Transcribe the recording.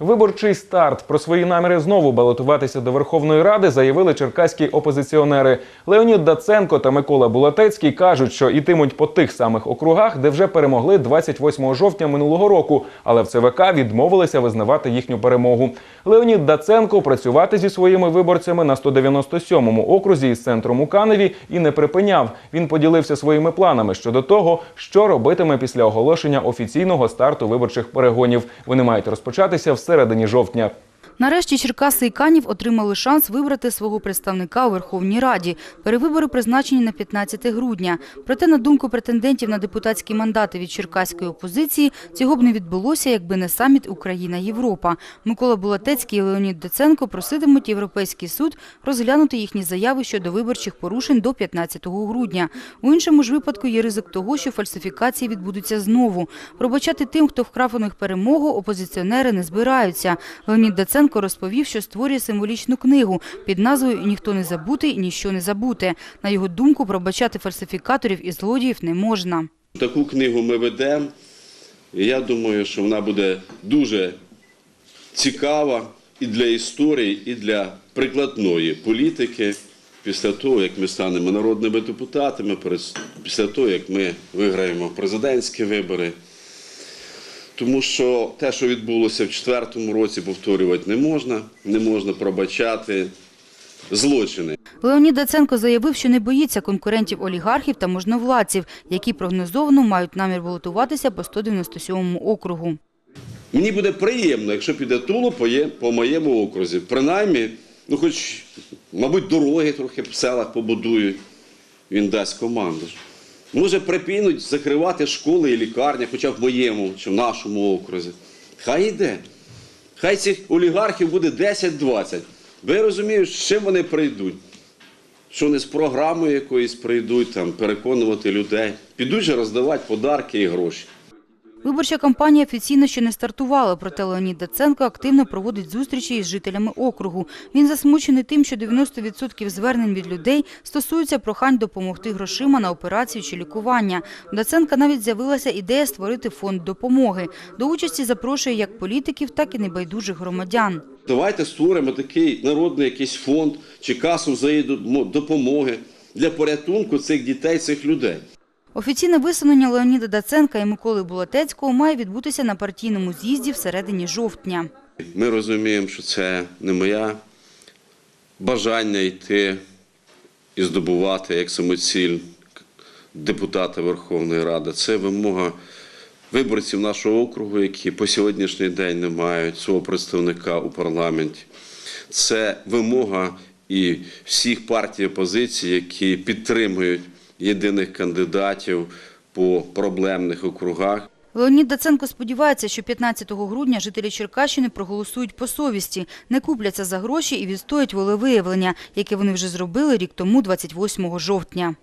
Виборчий старт про свої наміри знову балотуватися до Верховної Ради заявили черкаські опозиціонери. Леонід Даценко та Микола Булатецький кажуть, що ітимуть по тих самих округах, де вже перемогли 28 жовтня минулого року, але в ЦВК відмовилися визнавати їхню перемогу. Леонід Даценко працювати зі своїми виборцями на 197-му окрузі із центром у Каневі і не припиняв. Він поділився своїми планами щодо того, що робитиме після оголошення офіційного старту виборчих перегонів. Вони мають розпочатися в середині жовтня. Нарешті Черкаси і Канів отримали шанс вибрати свого представника у Верховній Раді. Перевибори призначені на 15 грудня. Проте, на думку претендентів на депутатські мандати від черкаської опозиції, цього б не відбулося, якби не саміт Україна-Європа. Микола Булатецький і Леонід Доценко проситимуть Європейський суд розглянути їхні заяви щодо виборчих порушень до 15 грудня. У іншому ж випадку є ризик того, що фальсифікації відбудуться знову. Пробачати тим, хто вкрав у них перемогу, опозиціонери не збираються. Леонід Даценко розповів, що створює символічну книгу під назвою «Ніхто не забутий, ніщо не забуте». На його думку, пробачати фальсифікаторів і злодіїв не можна. Таку книгу ми ведемо. І я думаю, що вона буде дуже цікава і для історії, і для прикладної політики після того, як ми станемо народними депутатами, після того, як ми виграємо президентські вибори. Тому що те, що відбулося в четвертому році, повторювати не можна, не можна пробачати злочини. Леонід Даценко заявив, що не боїться конкурентів-олігархів та можновладців, які прогнозовано мають намір балотуватися по 197 округу. Мені буде приємно, якщо піде Туло по, по моєму окрузі. Принаймні, ну хоч, мабуть, дороги трохи в селах побудують. Він дасть команду. Може, припинуть закривати школи і лікарні, хоча б в моєму чи в нашому окрузі. Хай йде. Хай цих олігархів буде 10-20. Ви розумієте, з чим вони прийдуть. Що не з програмою якоюсь прийдуть, там, переконувати людей. Підуть же роздавати подарки і гроші. Виборча кампанія офіційно ще не стартувала, проте Леонід Даценко активно проводить зустрічі із жителями округу. Він засмучений тим, що 90% звернень від людей стосуються прохань допомогти грошима на операцію чи лікування. Даценка навіть з'явилася ідея створити фонд допомоги. До участі запрошує як політиків, так і небайдужих громадян. Давайте створимо такий народний якийсь фонд чи касу взаємодопомоги для порятунку цих дітей, цих людей. Офіційне висунення Леоніда Даценка і Миколи Булатецького має відбутися на партійному з'їзді в середині жовтня. Ми розуміємо, що це не моє бажання йти і здобувати як самоціль депутата Верховної Ради. Це вимога виборців нашого округу, які по сьогоднішній день не мають свого представника у парламенті. Це вимога і всіх партій опозиції, які підтримують єдиних кандидатів по проблемних округах. Леонід Даценко сподівається, що 15 грудня жителі Черкащини проголосують по совісті, не купляться за гроші і відстоять волевиявлення, яке вони вже зробили рік тому, 28 жовтня.